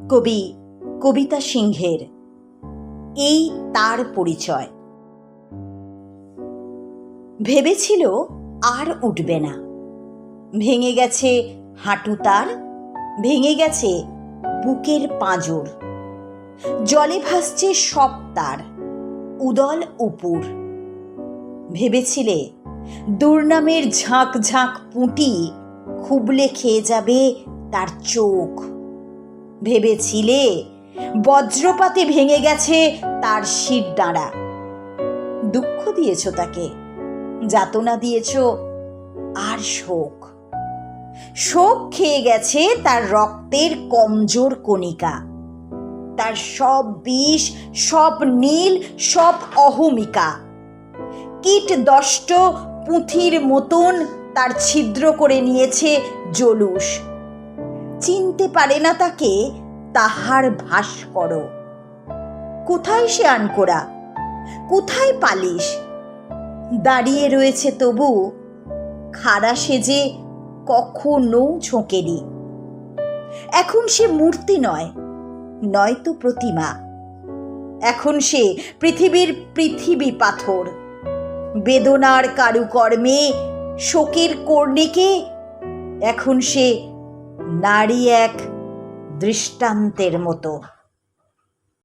কবি কবিতা সিংহের এই তার পরিচয়। ভেবেছিল আর উঠবে না। ভেঙে গেছে হাঁটু তার, ভেঙে গেছে বুকের পাঁজর। জলে ভাসছে সব তার, উদল উপুর। ভেবেছিলে দুর্নামের ঝাঁক ঝাঁক পুঁটি খুবলে খেয়ে যাবে তার চোখ। ভেবেছিলে? বজ্রপাতে ভেঙে গেছে তার শির দাঁড়া দুঃখ দিয়েছ তাকে, যাতনা দিয়েছ, আর শোক। শোক খেয়ে গেছে তার রক্তের কমজোর কণিকা। তার সব বিষ, সব নীল, সব অহমিকা। কীট দষ্ট পুঁথির মতন তার ছিদ্র করে নিয়েছে জলুস চিনতে পারে না তাকে, তাহার ভাস করো। কোথায় সে আনকোরা? কোথায় পালিশ? দাঁড়িয়ে রয়েছে তবু খাড়া সেজে কখনো ঝোঁকেনি। এখন সে মূর্তি নয়, নয়তো প্রতিমা। এখন সে পৃথিবীর পৃথিবী পাথর। বেদনার কারুকর্মে শোকের কর্ণিকে এখন সে নারী এক দৃষ্টান্তের মতো।